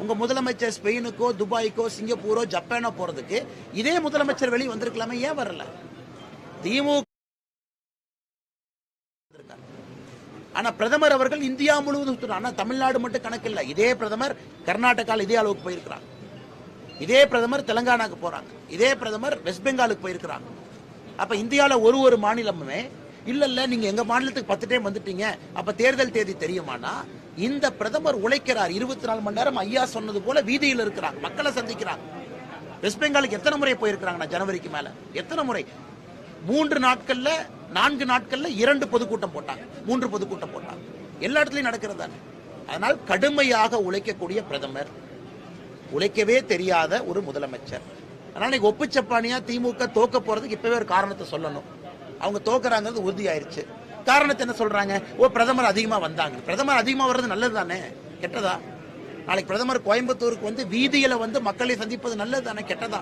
உங்க முதலமைச்சர் ஸ்பெயினுக்கோ துபாய்க்கோ சிங்கப்பூரோ ஜப்பானோ போறதுக்கு இதே முதலமைச்சர் வெளியே வந்திருக்கலாமே ஏன் வரல? திமுக ஆனா பிரதமர் அவர்கள் இந்தியா முழுவதும் சுற்றுறார். ஆனா தமிழ்நாடு மட்டும் கணக்கு இல்ல. இதே பிரதமர் கர்நாடகாவில் இதே அளவுக்கு போயிருக்கிறாங்க இதே பிரதமர் தெலங்கானாக்கு போறாங்க. இதே பிரதமர் வெஸ்ட் பெங்காலுக்கு போயிருக்கிறாங்க. அப்ப இந்தியாவில் ஒரு ஒரு மாநிலமுமே இல்ல இல்ல நீங்க எங்க மாநிலத்துக்கு பத்து டைம் வந்துட்டீங்க. அப்ப தேர்தல் தேதி தெரியுமானா? இந்த பிரதமர் உழைக்கிறார். இருபத்தி நாலு மணி நேரம் ஐயா சொன்னது போல வீதியில் இருக்கிறார் மக்களை சந்திக்கிறாங்க வெஸ்ட் பெங்காலுக்கு எத்தனை முறை போயிருக்கிறாங்க ஜனவரிக்கு மேல? எத்தனை முறை? மூன்று நாட்கள்ல நான்கு நாட்கள்ல இரண்டு பொதுக்கூட்டம் போட்டாங்க. மூன்று பொதுக்கூட்டம் போட்டாங்க. எல்லா இடத்துலயும் நடக்கிறது தானே? அதனால் கடுமையாக உழைக்கக்கூடிய பிரதமர் உழைக்கவே தெரியாத ஒரு முதலமைச்சர். அதனால இன்னைக்கு ஒப்புச்சப்பானியா திமுக தோக்க போறதுக்கு இப்பவே ஒரு காரணத்தை சொல்லணும். அவங்க தோக்குறாங்கிறது உறுதியாயிருச்சு. காரணத்தை என்ன சொல்றாங்க? ஓ பிரதமர் அதிகமா வந்தாங்க. பிரதமர் அதிகமா வர்றது நல்லது தானே கெட்டதா? நாளைக்கு பிரதமர் கோயம்புத்தூருக்கு வந்து வீதியில வந்து மக்களை சந்திப்பது நல்லது தானே கெட்டதா?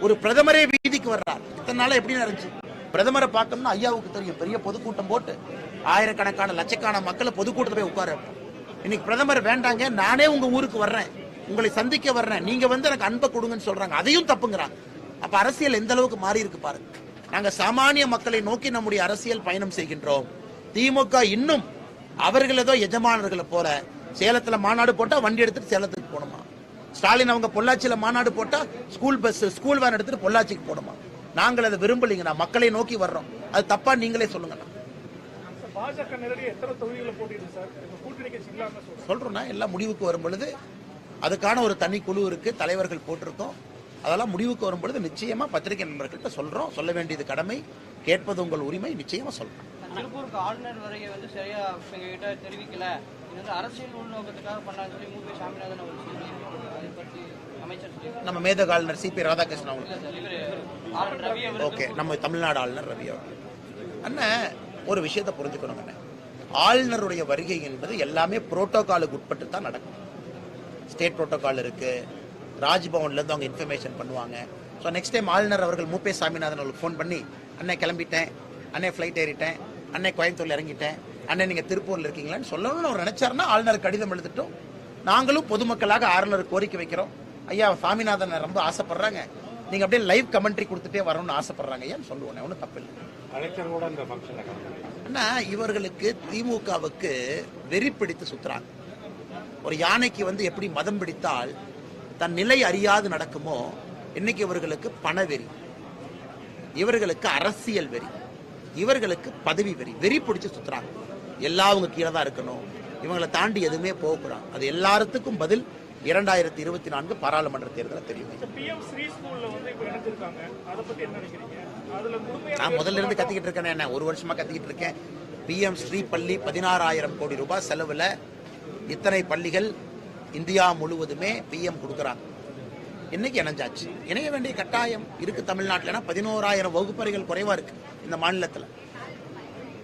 ஒரு பிரதமரே வீதிக்கு வர்றார். இத்தனை நாளா எப்படி நடந்துச்சு பிரதமரை பார்க்கணும்னா ஐயாவுக்கு தெரியும். பெரிய பொதுக்கூட்டம் போட்டு ஆயிரக்கணக்கான லட்சக்கான மக்களை பொதுக்கூட்டத்தை போய் உட்கார இன்னைக்கு பிரதமர் வேண்டாங்க நானே உங்க ஊருக்கு வர்றேன். உங்களை சந்திக்க வர்றேன். நீங்க வந்து எனக்கு அன்பை கொடுங்கன்னு சொல்றாங்க. அதையும் தப்புங்கிறாங்க. அப்ப அரசியல் எந்த அளவுக்கு மாறி இருக்கு பாருங்க. நாங்க சாமானிய மக்களை நோக்கி நம்முடைய அரசியல் பயணம் செய்கின்றோம். திமுக இன்னும் அவர்கள் ஏதோ எஜமானர்களை போல சேலத்துல மாநாடு போட்டா வண்டி எடுத்துட்டு சேலத்துக்கு போகணுமா? ஸ்டாலின் அவங்க பொள்ளாச்சியில மாநாடு போட்டா ஸ்கூல் பஸ் ஸ்கூல் வேன் எடுத்துட்டு பொள்ளாச்சிக்கு போகணுமா? நாங்கள் அதை விரும்பலைங்கண்ணா மக்களை நோக்கி வர்றோம். அது தப்பா நீங்களே சொல்லுங்கண்ணா சொல்றோம்னா எல்லாம் முடிவுக்கு வரும் பொழுது அதுக்கான ஒரு தனி குழு இருக்கு. தலைவர்கள் போட்டிருக்கோம். அதெல்லாம் முடிவுக்கு வரும் பொழுது நிச்சயமா பத்திரிகை நண்பர்கள்ட்ட சொல்றோம். சொல்ல வேண்டியது கடமை. கேட்பது உங்கள் உரிமை. நிச்சயமா சொல்றோம். திருப்பூருக்கு ஆளுநர் வரைய வந்து சரியா எங்ககிட்ட தெரிவிக்கல. இது வந்து அரசியல் உள்நோக்கத்துக்காக பண்ணான்னு சொல்லி மூபி சாமிநாதன் அவர் சொல்லி அதை பற்றி அமைச்சர் சொல்லி நம்ம மேதக ஆளுநர் சிபி ராதாகிருஷ்ணன் அவங்க ஓகே நம்ம தமிழ்நாடு ஆளுநர் ரவி அவர்கள். அண்ணன் ஒரு விஷயத்தை புரிஞ்சுக்கணுங்க அண்ணன் ஆளுநருடைய வருகை என்பது எல்லாமே புரோட்டோகாலுக்கு உட்பட்டு தான் நடக்கும். ஸ்டேட் புரோட்டோகால் இருக்கு. ராஜ்பவன்ல இருந்து அவங்க இன்ஃபர்மேஷன் பண்ணுவாங்க. ஸோ நெக்ஸ்ட் டைம் ஆளுநர் அவர்கள் மூபே சாமிநாதன் அவர்களுக்கு ஃபோன் பண்ணி அண்ணே கிளம்பிட்டேன். அண்ணே ஃப்ளைட் ஏறிட்டேன். அண்ணே கோயம்புத்தூர்ல இறங்கிட்டேன். அண்ணே நீங்க திருப்பூர்ல இருக்கீங்களான்னு சொல்லணும்னு அவர் நினைச்சாருன்னா ஆளுநர் கடிதம் எழுதிட்டோம். நாங்களும் பொதுமக்களாக ஆளுநர் கோரிக்கை வைக்கிறோம். ஐயா சாமிநாதன் ரொம்ப ஆசைப்படுறாங்க. நீங்க அப்படியே லைவ் கமெண்ட்ரி கொடுத்துட்டே வரணும்னு ஆசைப்படுறாங்க. ஏன்னு சொல்லுவேன் ஒன்றும் தப்பு இல்லை. ஆனா இவர்களுக்கு திமுகவுக்கு வெறி பிடித்து சுத்துறாங்க. ஒரு யானைக்கு வந்து எப்படி மதம் பிடித்தால் தன் நிலை அறியாது நடக்குமோ இன்னைக்கு இவர்களுக்கு பணவெறி. இவர்களுக்கு அரசியல் வெறி. இவர்களுக்கு பதவி வெறி வெறி பிடிச்சு சுத்துறாங்க. எல்லாம் அவங்க கீழே தான் இருக்கணும். இவங்களை தாண்டி எதுவுமே போகக்கூடாது அது எல்லாத்துக்கும் பதில் இரண்டாயிரத்தி இருபத்தி நான்கு பாராளுமன்ற தேர்தலில் தெரியும். நான் முதல்ல இருந்து கத்திக்கிட்டு இருக்கேன் என்ன ஒரு வருஷமா கத்திக்கிட்டு இருக்கேன். பிஎம் ஸ்ரீ பள்ளி பதினாறாயிரம் கோடி ரூபாய் செலவுல இத்தனை பள்ளிகள் இந்தியா முழுவதுமே பிஎம் கொடுக்குறாங்க. இன்னைக்கு இணைஞ்சாச்சு. இணைய வேண்டிய கட்டாயம் இருக்கு தமிழ்நாட்டில். பதினோராயிரம் வகுப்பறைகள் குறைவா இருக்கு இந்த மாநிலத்தில்.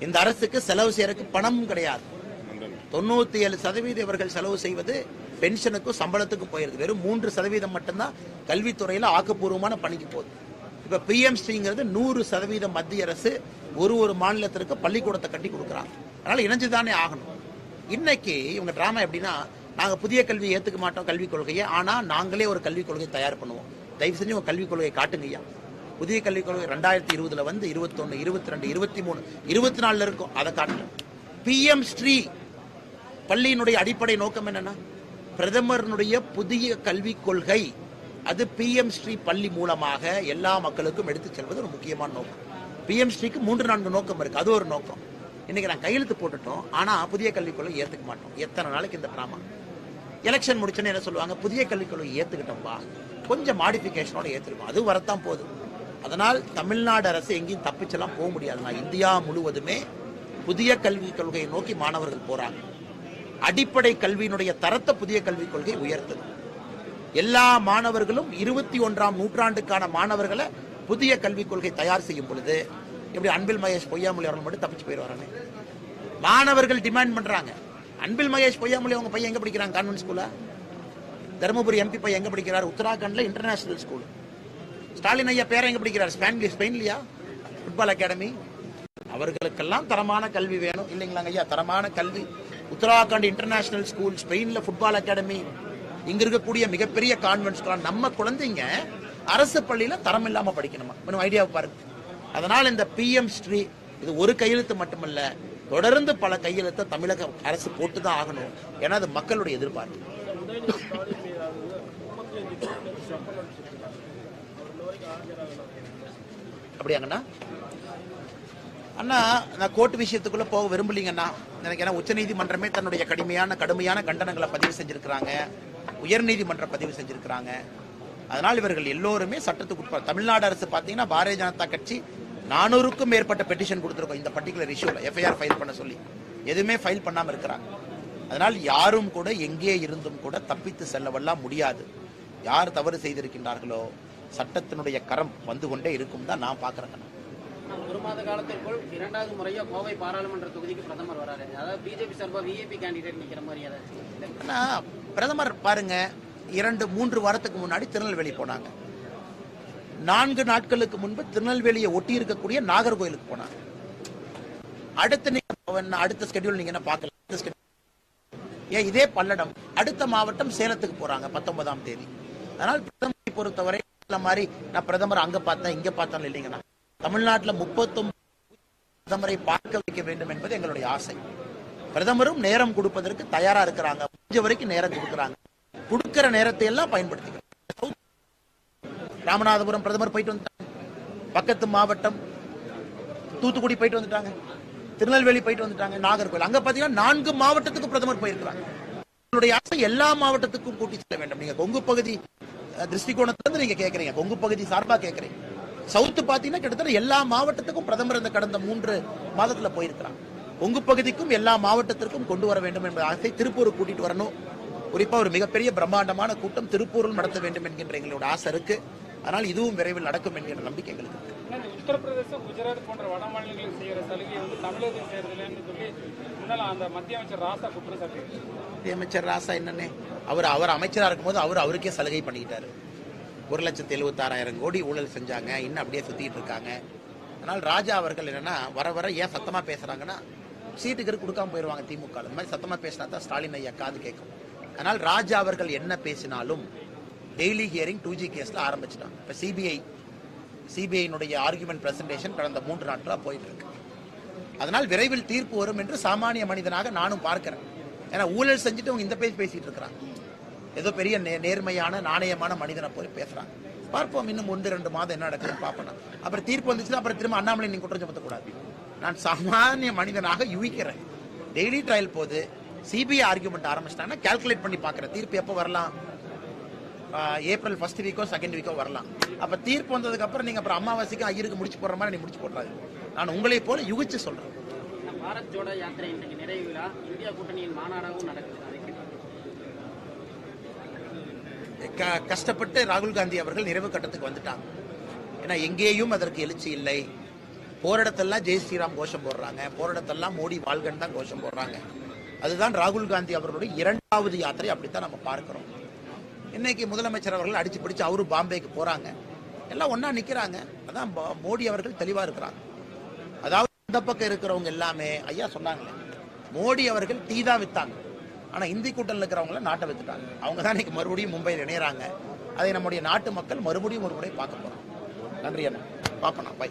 இந்த அரசுக்கு செலவு செய்யறதுக்கு பணமும் கிடையாது. தொண்ணூத்தி ஏழு சதவீதம் இவர்கள் செலவு செய்வது பென்ஷனுக்கும் சம்பளத்துக்கும் போயிருது. வெறும் மூன்று சதவீதம் மட்டும்தான் கல்வித்துறையில ஆக்கப்பூர்வமான பணிக்கு போகுது. இப்ப பிஎம்சிங்கிறது நூறு சதவீதம் மத்திய அரசு ஒரு ஒரு மாநிலத்திற்கு பள்ளிக்கூடத்தை கட்டி கொடுக்குறாங்க. அதனால இணைஞ்சுதானே ஆகணும். இன்னைக்கு இவங்க டிராமா எப்படின்னா நாங்கள் புதிய கல்வியை ஏற்றுக்க மாட்டோம் கல்விக் கொள்கையை. ஆனால் நாங்களே ஒரு கல்விக் கொள்கையை தயார் பண்ணுவோம். தயவு செஞ்சு உங்கள் கல்விக் கொள்கையை காட்டுங்கய்யா புதிய கல்விக் கொள்கை ரெண்டாயிரத்தி இருபதுல வந்து இருபத்தொன்று இருபத்தி ரெண்டு இருபத்தி மூணு இருபத்தி நாலில் இருக்கும். அதை காட்டுங்க. பிஎம் ஸ்ரீ பள்ளியினுடைய அடிப்படை நோக்கம் என்னன்னா பிரதமரனுடைய புதிய கல்விக் கொள்கை அது பிஎம் ஸ்ரீ பள்ளி மூலமாக எல்லா மக்களுக்கும் எடுத்துச் செல்வது ஒரு முக்கியமான நோக்கம். பிஎம் ஸ்ரீக்கு மூன்று நான்கு நோக்கம் இருக்கு. அது ஒரு நோக்கம். இன்னைக்கு நான் கையெழுத்து போட்டுட்டோம். ஆனால் புதிய கல்விக் கொள்கை ஏற்றுக்க மாட்டோம். எத்தனை நாளைக்கு இந்த பிராமணம் எலெக்ஷன் முடிச்சோன்னு என்ன சொல்லுவாங்க? புதிய கல்விக் கொள்கை ஏத்துக்கிட்டோம்பா கொஞ்சம் மாடிஃபிகேஷனோட ஏத்துருக்கோம் அது வரத்தான் போதும் அதனால் தமிழ்நாடு அரசு எங்கேயும் தப்பிச்செல்லாம் போக முடியாது. நான் இந்தியா முழுவதுமே புதிய கல்விக் கொள்கையை நோக்கி மாணவர்கள் போகிறாங்க அடிப்படை கல்வியினுடைய தரத்தை புதிய கல்விக் கொள்கை உயர்த்தது. எல்லா மாணவர்களும் இருபத்தி ஒன்றாம் நூற்றாண்டுக்கான மாணவர்களை புதிய கல்விக் கொள்கை தயார் செய்யும் பொழுது இப்படி அன்பில் மகேஷ் பொய்யாமொழி அவர்கள் மட்டும் தப்பிச்சு போயிடுவாரே மாணவர்கள் டிமாண்ட் பண்றாங்க. அன்பில் மகேஷ் பொய்யாமொழி அவங்க பையன் எங்கே படிக்கிறாங்க கான்வென்ட் ஸ்கூல்ல தருமபுரி எம்பி பையன் எங்கே படிக்கிறார்? உத்தராகண்டில் இன்டர்நேஷனல் ஸ்கூல் ஸ்டாலின் ஐயா பேரை எங்கே படிக்கிறார்? ஸ்பெயின்லி ஸ்பெயின்லியா? ஃபுட்பால் அகாடமி அவர்களுக்கெல்லாம் தரமான கல்வி வேணும். இல்லைங்களாங்க ஐயா? தரமான கல்வி. உத்தராகண்ட் இன்டர்நேஷனல் ஸ்கூல் ஸ்பெயினில் ஃபுட்பால் அகாடமி இங்கே இருக்கக்கூடிய மிகப்பெரிய கான்வென்ட்ஸ்லாம் நம்ம குழந்தைங்க அரசு பள்ளியில் தரம் இல்லாமல் படிக்கணுமா? இன்னும் ஐடியாவை பாருங்க. அதனால் இந்த பிஎம் ஸ்ரீ இது ஒரு கையெழுத்து மட்டுமல்ல தொடர்ந்து பல கையெழுத்தை தமிழக அரசு போட்டு தான் ஆகணும். ஏன்னா அது மக்களுடைய எதிர்பார்ப்பு. அப்படியாங்கண்ணா? அண்ணா நான் கோர்ட் விஷயத்துக்குள்ள போக விரும்பலீங்கண்ணா. எனக்கு ஏன்னா உச்சநீதிமன்றமே தன்னுடைய கடுமையான கடுமையான கண்டனங்களை பதிவு செஞ்சிருக்கிறாங்க. உயர்நீதிமன்றம் பதிவு செஞ்சிருக்கிறாங்க. அதனால் இவர்கள் எல்லோருமே சட்டத்துக்கு உட்பட தமிழ்நாடு அரசு பார்த்தீங்கன்னா பாரதிய ஜனதா கட்சி நானூறுக்கும் மேற்பட்ட பெட்டிஷன் கொடுத்துருக்கோம். இந்த பர்டிகுலர் இஷ்யூல எஃப்ஐஆர் ஃபைல் பண்ண சொல்லி. எதுவுமே ஃபைல் பண்ணாம இருக்கிறாங்க. அதனால் யாரும் கூட எங்கே இருந்தும் கூட தப்பித்து செல்லவெல்லாம் முடியாது. யார் தவறு செய்திருக்கின்றார்களோ சட்டத்தினுடைய கரம் வந்து கொண்டே இருக்கும் தான் நான் பார்க்குறேங்க ஒரு மாத காலத்திற்குள் இரண்டாவது முறையா கோவை பாராளுமன்ற தொகுதிக்கு பிரதமர் வராரு. அதாவது பிஜேபி சார்பா விஐபி கேண்டிடேட் நிக்கிற மாதிரி ஏதாச்சும் பிரதமர் பாருங்க இரண்டு மூன்று வாரத்துக்கு முன்னாடி திருநெல்வேலி போனாங்க. நான்கு நாட்களுக்கு முன்பு திருநெல்வேலியை ஒட்டி இருக்கக்கூடிய நாகர்கோயிலுக்கு போனாங்க அடுத்த நீங்க அடுத்த ஸ்கெடியூல் நீங்க என்ன பார்க்கலாம் ஏன் இதே பல்லடம் அடுத்த மாவட்டம் சேலத்துக்கு போறாங்க பத்தொன்பதாம் தேதி. அதனால் பிரதமரை பொறுத்தவரை இந்த மாதிரி நான் பிரதமர் அங்க பார்த்தேன் இங்க பார்த்தேன் இல்லைங்கண்ணா தமிழ்நாட்டுல முப்பத்தொன்பது பிரதமரை பார்க்க வைக்க வேண்டும் என்பது எங்களுடைய ஆசை. பிரதமரும் நேரம் கொடுப்பதற்கு தயாரா இருக்கிறாங்க. முடிஞ்ச வரைக்கும் நேரம் கொடுக்கறாங்க. கொடுக்கிற நேரத்தை எல்லாம் பயன்படுத்திக்கிறாங்க ராமநாதபுரம் பிரதமர் போயிட்டு வந்துட்டாங்க. பக்கத்து மாவட்டம் தூத்துக்குடி போயிட்டு வந்துட்டாங்க. திருநெல்வேலி போயிட்டு வந்துட்டாங்க. நாகர்கோவில். அங்க பாத்தீங்கன்னா நான்கு மாவட்டத்துக்கு பிரதமர் போயிருக்கிறாங்க. உங்களுடைய ஆசை எல்லா மாவட்டத்துக்கும் கூட்டி செல்ல வேண்டும். நீங்க கொங்கு பகுதி அஹ், திருஷ்டிகோணத்திலிருந்து நீங்க கேட்கறீங்க கொங்கு பகுதி சார்பா கேட்கறீங்க சவுத்து பாத்தீங்கன்னா கிட்டத்தட்ட எல்லா மாவட்டத்துக்கும் பிரதமர் இந்த கடந்த மூன்று மாதத்துல போயிருக்கிறாங்க. கொங்கு பகுதிக்கும் எல்லா மாவட்டத்திற்கும் கொண்டு வர வேண்டும் என்ற ஆசை திருப்பூர் கூட்டிட்டு வரணும். குறிப்பா ஒரு மிகப்பெரிய பிரம்மாண்டமான கூட்டம் திருப்பூரில் நடத்த வேண்டும் என்கின்ற எங்களோட ஆசை இருக்கு. ஆனால் இதுவும் விரைவில் நடக்கும் என்கின்ற நம்பிக்கை எங்களுக்கு இருக்கு. உத்தரப்பிரதேசம் குஜராத் போன்ற வட மாநிலங்களுக்கு செய்யற சலுகை வந்து தமிழகத்துக்கு சொல்லி முன்னால அந்த மத்திய அமைச்சர் ராசா குற்றம் சாட்டியிருக்காரு மத்திய அமைச்சர் ராசா என்னன்னே அவர் அவர் அமைச்சரா இருக்கும்போது அவர் அவருக்கே சலுகை பண்ணிக்கிட்டாரு. ஒரு லட்சத்தி எழுபத்தாறாயிரம் கோடி ஊழல் செஞ்சாங்க இன்னும் அப்படியே சுத்திட்டு இருக்காங்க. ஆனால் ராஜா அவர்கள் என்னன்னா வர வர ஏன் சத்தமா பேசுறாங்கன்னா சீட்டுக்கு கொடுக்காம போயிருவாங்க திமுக இந்த மாதிரி சத்தமா பேசினா தான் ஸ்டாலின் ஐயா காது கேட்கும். ஆனால் ராஜா அவர்கள் என்ன பேசினாலும் டெய்லி ஹியரிங் டூ ஜி கேஸில் ஆரம்பிச்சிட்டாங்க. இப்போ சிபிஐ சிபிஐனுடைய ஆர்குமெண்ட் ப்ரெசன்டேஷன் கடந்த மூன்று நாட்களாக போயிட்டு இருக்கு அதனால் விரைவில் தீர்ப்பு வரும் என்று சாமானிய மனிதனாக நானும் பார்க்கிறேன். ஏன்னா ஊழல் செஞ்சுட்டு அவங்க இந்த பேச்சு பேசிட்டு இருக்கிறாங்க. ஏதோ பெரிய நே- நேர்மையான நாணயமான மனிதனை போய் பேசுறாங்க. பார்ப்போம் இன்னும் ஒன்று ரெண்டு மாதம் என்ன நடக்குதுன்னு பார்ப்போம். அப்புறம் தீர்ப்பு வந்துச்சுன்னா அப்புறம் திரும்ப அண்ணாமலை நீங்கள் குற்றம் சுமத்தக்கூடாது. நான் சாமானிய மனிதனாக யூகிக்கிறேன். டெய்லி ட்ரையல் போது சிபிஐ ஆர்குமெண்ட் ஆரம்பிச்சிட்டாங்கன்னா கால்குலேட் பண்ணி பார்க்குறேன். தீர்ப்பு எப்போ வரலாம்? ஏப்ரல் ஃபர்ஸ்ட் வீக்கோ செகண்ட் வீக்கோ வரலாம். அப்ப தீர்ப்பு வந்ததுக்கு அப்புறம் நீங்க அப்புறம் அமாவாசைக்கு ஐயருக்கு முடிச்சு போடுற மாதிரி நீ முடிச்சு போடுறாரு நான் உங்களை போல யுகிச்சு சொல்றேன். பாரத் ஜோடோ யாத்திரை இன்றைக்கு நிறைவு விழா. இந்தியா கூட்டணியின் மாநாடாகவும் நடக்குது கஷ்டப்பட்டு ராகுல் காந்தி அவர்கள் நிறைவு கட்டத்துக்கு வந்துட்டாங்க. ஏன்னா எங்கேயும் அதற்கு எழுச்சி இல்லை. போரிடத்தெல்லாம் ஜெய் ஸ்ரீராம் கோஷம் போடுறாங்க. போரிடத்தெல்லாம் மோடி வாழ்கன் தான் கோஷம் போடுறாங்க. அதுதான் ராகுல் காந்தி அவர்களுடைய இரண்டாவது யாத்திரை அப்படித்தான் நம்ம பார்க்கிறோம். இன்னைக்கு முதலமைச்சர் அவர்கள் அடிச்சு பிடிச்சு அவரும் பாம்பேக்கு போறாங்க. எல்லாம் ஒன்னா நிக்கிறாங்க. அதான் மோடி அவர்கள் தெளிவா இருக்கிறாங்க. அதாவது இந்த பக்கம் இருக்கிறவங்க எல்லாமே ஐயா சொன்னாங்களே மோடி அவர்கள் டீ தான் வித்தாங்க. ஆனா இந்தி கூட்டணியில் இருக்கிறவங்கள நாட்டை வித்துட்டாங்க. அவங்க தான் இன்னைக்கு மறுபடியும் மும்பையில் இணையறாங்க. அதை நம்முடைய நாட்டு மக்கள் மறுபடியும் ஒரு முறை பார்க்க போறோம் நன்றி அண்ணா. பாப்பண்ணா பை